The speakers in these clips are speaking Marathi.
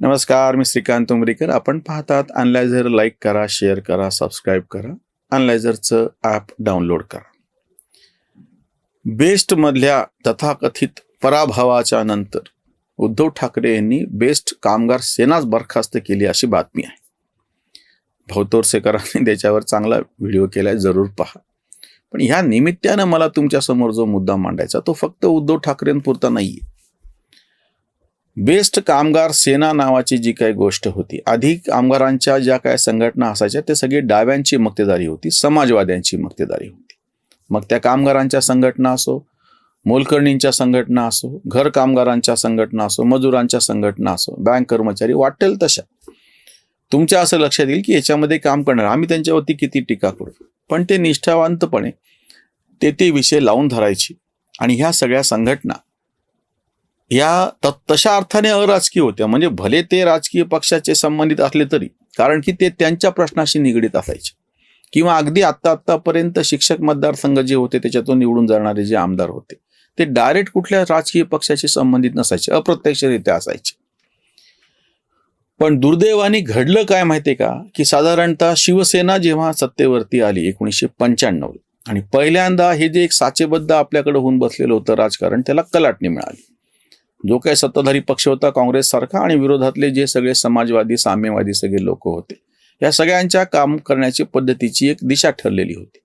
नमस्कार मी श्रीकांत उमरीकर. आपण पाहतात अनलायझर लाईक करा शेअर करा सबस्क्राईब करा. अनलायझरचं ॲप डाउनलोड करा. बेस्टमधल्या तथाकथित पराभवाच्या नंतर उद्धव ठाकरे यांनी बेस्ट कामगार सेनाच बरखास्त केली अशी बातमी आहे. भवतोरसेकरांनी त्याच्यावर चांगला व्हिडिओ केलाय जरूर पहा. पण ह्या निमित्तानं मला तुमच्यासमोर जो मुद्दा मांडायचा तो फक्त उद्धव ठाकरेंपुरता नाहीये. बेस्ट कामगार सेना नावाची जी काही गोष्ट होती आधी कामगारांच्या ज्या काय संघटना असायच्या ते सगळी डाव्यांची मक्तेदारी होती समाजवाद्यांची मक्तेदारी होती. मग त्या कामगारांच्या संघटना असो मोलकर्णींच्या संघटना असो घर कामगारांच्या संघटना असो मजुरांच्या संघटना असो बँक कर्मचारी वाटेल तशा. तुमच्या असं लक्षात येईल की याच्यामध्ये काम करणार. आम्ही त्यांच्यावरती किती टीका करू? पण ते निष्ठावंतपणे ते ते विषय लावून धरायची. आणि ह्या सगळ्या संघटना या त तशा अर्थाने अराजकीय होत्या. म्हणजे भले ते राजकीय पक्षाचे संबंधित असले तरी कारण की ते त्यांच्या प्रश्नाशी निगडीत असायचे. किंवा अगदी आत्ता आत्तापर्यंत शिक्षक मतदारसंघ जे होते त्याच्यातून निवडून जाणारे जे आमदार होते ते डायरेक्ट कुठल्या राजकीय पक्षाशी संबंधित नसायचे अप्रत्यक्षरित्या असायचे. पण दुर्दैवाने घडलं काय माहितीये का? की साधारणतः शिवसेना जेव्हा सत्तेवरती आली एकोणीसशे पंच्याण्णव आणि पहिल्यांदा हे जे एक साचेबद्ध आपल्याकडे होऊन बसलेलं होतं राजकारण त्याला कलाटणी मिळाली. जो काही सत्ताधारी पक्ष होता काँग्रेससारखा आणि विरोधातले जे सगळे समाजवादी साम्यवादी सगळे लोक होते या सगळ्यांच्या काम करण्याची पद्धतीची एक दिशा ठरलेली होती.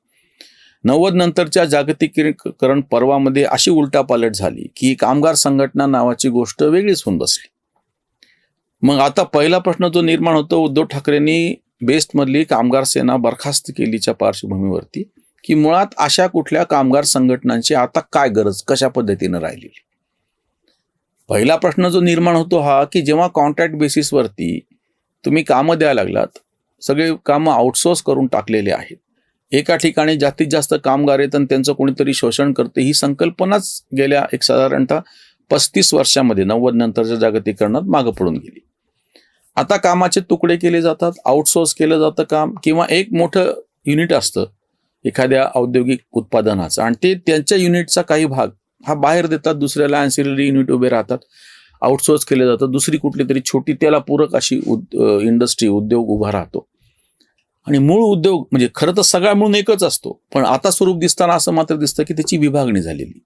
नव्वद नंतरच्या जागतिकीकरण पर्वामध्ये अशी उलटापालट झाली की कामगार संघटना नावाची गोष्ट वेगळीच होऊन बसली. मग आता पहिला प्रश्न जो निर्माण होतो उद्धव ठाकरेंनी बेस्टमधली कामगार सेना बरखास्त केलीच्या पार्श्वभूमीवरती की मुळात अशा कुठल्या कामगार संघटनांची आता काय गरज कशा पद्धतीनं राहिलेली? पहिला प्रश्न जो निर्माण होतो हा की जेव्हा कॉन्ट्रॅक्ट बेसिसवरती तुम्ही कामं द्यायला लागलात सगळे कामं आउटसोर्स करून टाकलेले आहेत. एका ठिकाणी जास्तीत जास्त कामगार आहेत आणि त्यांचं कोणीतरी शोषण करते ही संकल्पनाच गेल्या एक साधारणतः पस्तीस वर्षामध्ये नव्वद नंतरच्या जागतिकरणात मागं पडून गेली. आता कामाचे तुकडे केले जातात आउटसोर्स केलं जातं काम किंवा एक मोठं युनिट असतं एखाद्या औद्योगिक उत्पादनाचं. आणि ते त्यांच्या युनिटचा काही भाग हा बाहेर देतात दुसऱ्याला अँसिलरी युनिट उभे राहतात आउटसोर्स केले जातं दुसरी कुठली तरी छोटी त्याला पूरक अशी इंडस्ट्री उद्योग उभा राहतो. आणि मूळ उद्योग म्हणजे खरं तर सगळा म्हणून एकच असतो पण आता स्वरूप दिसताना असं मात्र दिसतं की त्याची विभागणी झालेली.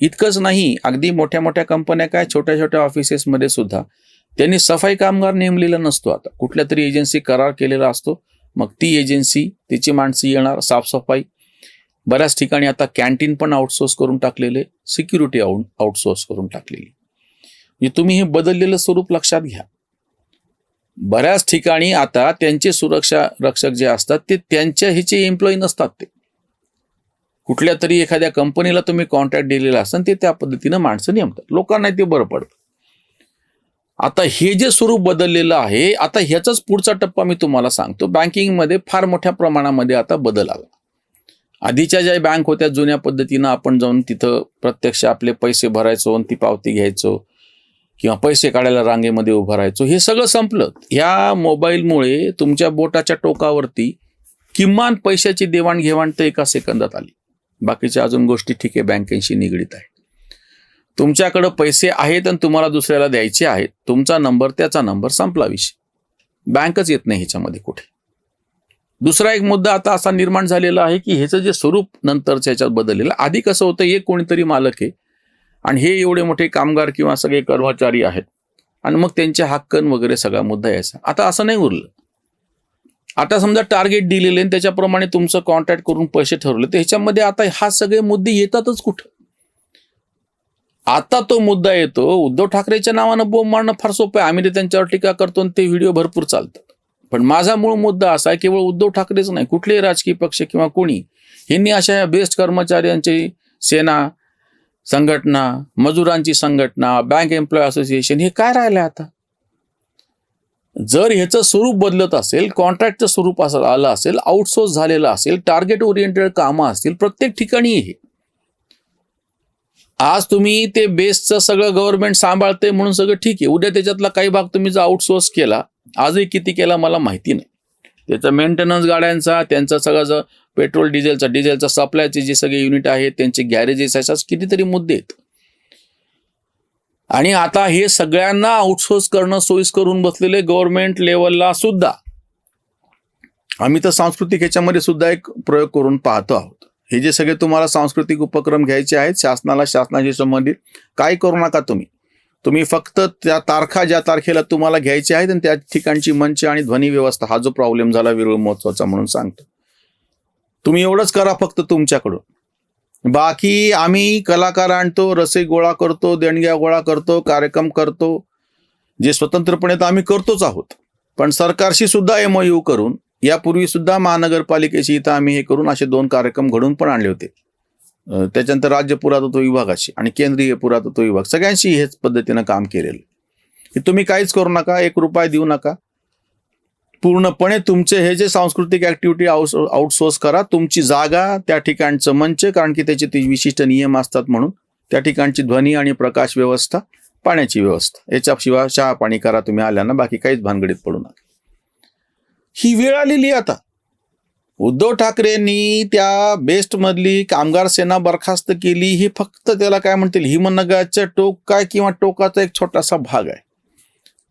इतकंच नाही अगदी मोठ्या मोठ्या कंपन्या काय छोट्या छोट्या ऑफिसेसमध्ये सुद्धा त्यांनी सफाई कामगार नेमलेला नसतो आता. कुठल्या तरी एजन्सी करार केलेला असतो मग ती एजन्सी तिची माणसं येणार साफसफाई बऱ्याच ठिकाणी आता कॅन्टीन पण आउटसोर्स करून टाकलेले सिक्युरिटी आउट आउटसोर्स करून टाकलेली. म्हणजे तुम्ही हे बदललेलं स्वरूप लक्षात घ्या. बऱ्याच ठिकाणी आता त्यांचे सुरक्षा रक्षक जे असतात ते त्यांच्या ह्याचे एम्प्लॉई नसतात ते. कुठल्या तरी एखाद्या कंपनीला तुम्ही कॉन्ट्रॅक्ट दिलेला असतात ते त्या पद्धतीनं माणसं नेमतात. लोकांना ते बरं पडतं. आता हे जे स्वरूप बदललेलं आहे आता ह्याचाच पुढचा टप्पा मी तुम्हाला सांगतो. बँकिंगमध्ये फार मोठ्या प्रमाणामध्ये आता बदल आला. आधीच्या ज्या बँक होत्या जुन्या पद्धतीनं आपण जाऊन तिथं प्रत्यक्ष आपले पैसे भरायचो आणि ती पावती घ्यायचो किंवा पैसे काढायला रांगेमध्ये उभं राहायचो हे सगळं संपलं. ह्या मोबाईलमुळे तुमच्या बोटाच्या टोकावरती किमान पैशाची देवाणघेवाण तर एका सेकंदात आली. बाकीच्या अजून गोष्टी ठीक आहे बँकेशी निगडीत आहे. तुमच्याकडं पैसे आहेत आणि तुम्हाला दुसऱ्याला द्यायचे आहेत. तुमचा नंबर त्याचा नंबर संपला विषय. बँकच येत नाही ह्याच्यामध्ये कुठे. दुसरा एक मुद्दा आता असा निर्माण झालेला आहे की ह्याचं जे स्वरूप नंतरच्या ह्याच्यात बदललेलं आधी कसं होतं एक कोणीतरी मालक आहे. आणि हे एवढे मोठे कामगार किंवा सगळे कर्मचारी आहेत. आणि मग त्यांचे हक्कन वगैरे सगळा मुद्दा यायचा. आता असं नाही उरलं. आता समजा टार्गेट दिलेले आणि त्याच्याप्रमाणे तुमचं कॉन्ट्रॅक्ट करून पैसे ठरवले तर ह्याच्यामध्ये आता हा सगळे मुद्दे येतातच कुठं? आता तो मुद्दा येतो उद्धव ठाकरेच्या नावानं बोंब मारणं फार सोपं आहे. आम्ही ते त्यांच्यावर टीका करतो आणि ते व्हिडिओ भरपूर चालतं पण माझा मूळ मुद्दा असा आहे केवळ उद्धव ठाकरेच नाही कुठलेही राजकीय पक्ष किंवा कोणी यांनी अशा या बेस्ट कर्मचाऱ्यांची सेना संघटना मजुरांची संघटना बँक एम्प्लॉय असोसिएशन हे काय राहिलं आता? जर ह्याचं स्वरूप बदलत असेल कॉन्ट्रॅक्टचं स्वरूप असं आलं असेल आउटसोर्स झालेलं असेल टार्गेट ओरिएंटेड कामं असतील प्रत्येक ठिकाणी हे. आज तुम्ही ते बेसचं सगळं गव्हर्नमेंट सांभाळते म्हणून सगळं ठीक आहे उद्या त्याच्यातला काही भाग तुम्ही जर आउटसोर्स केला आजही किती केला मला माहिती नाही. त्याचा मेंटेनन्स गाड्यांचा त्यांचा सगळं पेट्रोल डिझेलचा डिझेलचा सप्लायचे जे सगळे युनिट आहेत त्यांचे गॅरेजेस अशाच कितीतरी मुद्दे आहेत. आणि आता हे सगळ्यांना आउटसोर्स करणं सोयीस्कर करून बसलेले गव्हर्नमेंट लेवलला सुद्धा. आम्ही तर सांस्कृतिक ह्याच्यामध्ये सुद्धा एक प्रयोग करून पाहतो आहोत. हे जे सगळे तुम्हाला सांस्कृतिक उपक्रम घ्यायचे आहेत शासनाला शासनाशी संबंधित काय करू नका तुम्ही. तुम्ही फक्त त्या तारखा ज्या तारखेला तुम्हाला घ्यायची आहेत आणि त्या ठिकाणची मंच आणि ध्वनी व्यवस्था हा जो प्रॉब्लेम झाला विरुळ महोत्सवाचा म्हणून सांगतो. तुम्ही एवढंच करा फक्त तुमच्याकडून. बाकी आम्ही कलाकार आणतो रसे गोळा करतो देणग्या गोळा करतो कार्यक्रम करतो. जे स्वतंत्रपणे तर आम्ही करतोच आहोत. पण सरकारशी सुद्धा एम यू करून यापूर्वी सुद्धा महानगरपालिकेशी इथं आम्ही हे करून असे दोन कार्यक्रम घडून पण आणले होते. त्याच्यानंतर राज्य पुरातत्व विभागाशी आणि केंद्रीय पुरातत्व विभाग सगळ्यांशी हेच पद्धतीनं काम केलेलं की तुम्ही काहीच करू नका एक रुपया देऊ नका. पूर्णपणे तुमचे हे जे सांस्कृतिक ऍक्टिव्हिटी आउटसोर्स करा तुमची जागा त्या ठिकाणचं मंच कारण की त्याचे ते विशिष्ट नियम असतात म्हणून त्या ठिकाणची ध्वनी आणि प्रकाश व्यवस्था पाण्याची व्यवस्था याच्याशिवाय चहा पाणी करा तुम्ही आल्यानं बाकी काहीच भानगडीत पडू नका. ही वेळ आलेली आता. उद्धव ठाकरेंनी त्या बेस्टमधली कामगार सेना बरखास्त केली. ही फक्त त्याला काय म्हणतील हिमनगाचं टोक काय किंवा टोकाचा एक छोटासा भाग आहे.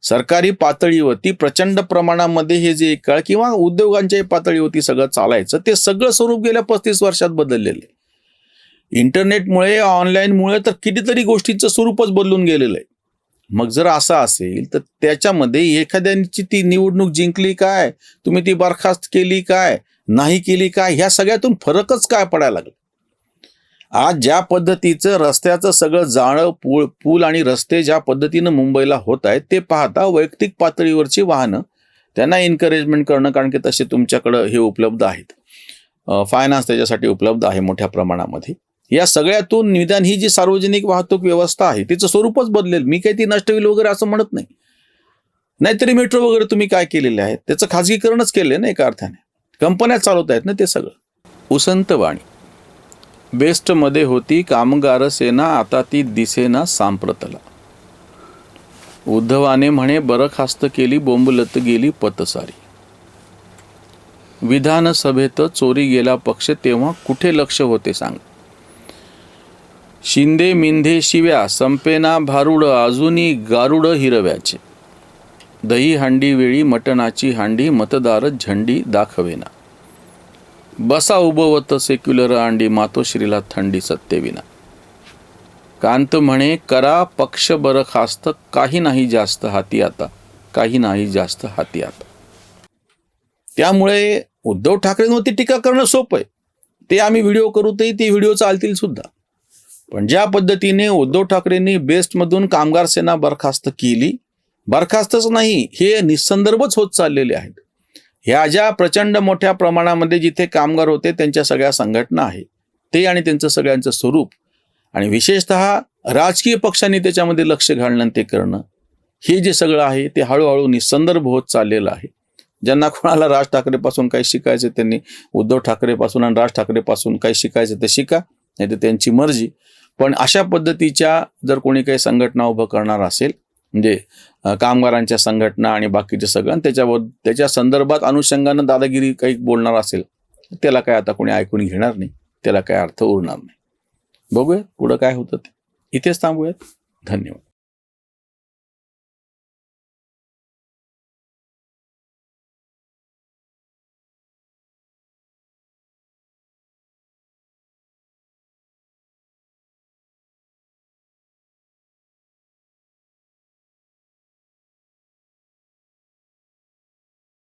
सरकारी पातळीवरती प्रचंड प्रमाणामध्ये हे जे एक काळ किंवा उद्योगांच्या पातळीवरती सगळं चालायचं ते सगळं स्वरूप गेल्या पस्तीस वर्षात बदललेलं आहे. इंटरनेटमुळे ऑनलाईनमुळे तर कितीतरी गोष्टीचं स्वरूपच बदलून गेलेलं आहे. मग जर असं असेल तर त्याच्यामध्ये एखाद्यांची ती निवडणूक जिंकली काय? तुम्ही ती बरखास्त केली काय? नाही केली काय? ह्या सगळ्यातून फरकच काय पडायला लागला? आज ज्या पद्धतीचं रस्त्याचं सगळं जाळं पूळ पूल आणि रस्ते ज्या पद्धतीनं मुंबईला होत आहेत ते पाहता वैयक्तिक पातळीवरची वाहनं त्यांना एन्करेजमेंट करणं कारण की तसे तुमच्याकडं हे उपलब्ध आहेत. फायनान्स त्याच्यासाठी उपलब्ध आहे मोठ्या प्रमाणामध्ये. या सगळ्यातून निदान ही जी सार्वजनिक वाहतूक व्यवस्था आहे तिचं स्वरूपच बदलेल. मी काही ती नष्ट होईल वगैरे असं म्हणत नाही. नाहीतरी मेट्रो वगैरे तुम्ही काय केलेले आहेत? त्याचं खाजगीकरणच केले ना एका अर्थाने. कंपन्या चालवत आहेत ना ते सगळं. उसंतवाणी बेस्टमध्ये होती कामगार सेना आता ती दिसेना सांप्रतला. उद्धवाने म्हणे बरखास्त केली बोंबलत गेली पतसारी. विधानसभेत चोरी गेला पक्ष तेव्हा कुठे लक्ष होते सांग. शिंदे मिंधे शिव्या संपेना भारुड अजूनी गारुड हिरव्याचे. दही हांडी वेळी मटणाची हांडी मतदार झंडी दाखवेना. बसा उभवत सेक्युलर अंडी मातोश्रीला थंडी सत्तेविना. कांत म्हणे करा पक्ष बरखास्त काही नाही जास्त हाती आता काही नाही जास्त हाती आता. त्यामुळे उद्धव ठाकरेंवरती टीका करणं सोपं आहे. ते आम्ही व्हिडिओ करू ते ते व्हिडिओ चालतील सुद्धा. पण ज्या पद्धतीने उद्धव ठाकरेंनी बेस्टमधून कामगार सेना बरखास्त केली बरखास्तच नाही हे निसंदर्भच होत चाललेले आहेत. ह्या ज्या प्रचंड मोठ्या प्रमाणामध्ये जिथे कामगार होते त्यांच्या सगळ्या संघटना आहे ते आणि त्यांचं सगळ्यांचं स्वरूप. आणि विशेषत राजकीय पक्षांनी त्याच्यामध्ये लक्ष घालणं ते करणं हे जे सगळं आहे ते हळूहळू निसंदर्भ होत चाललेलं आहे. ज्यांना कोणाला राज ठाकरेपासून काही शिकायचं त्यांनी उद्धव ठाकरेपासून आणि राज ठाकरेपासून काही शिकायचं ते शिका नाही तर त्यांची मर्जी. पण अशा पद्धतीच्या जर कोणी काही संघटना उभं करणार असेल म्हणजे कामगारांच्या संघटना आणि बाकीचे सगळं. त्याच्याबद्दल त्याच्यावर त्याच्या संदर्भात अनुषंगानं दादागिरी काही बोलणार असेल त्याला काय आता कोणी ऐकून घेणार नाही त्याला काय अर्थ उरणार नाही. बघूया पुढं काय होतं ते. इथेच थांबूयात. धन्यवाद.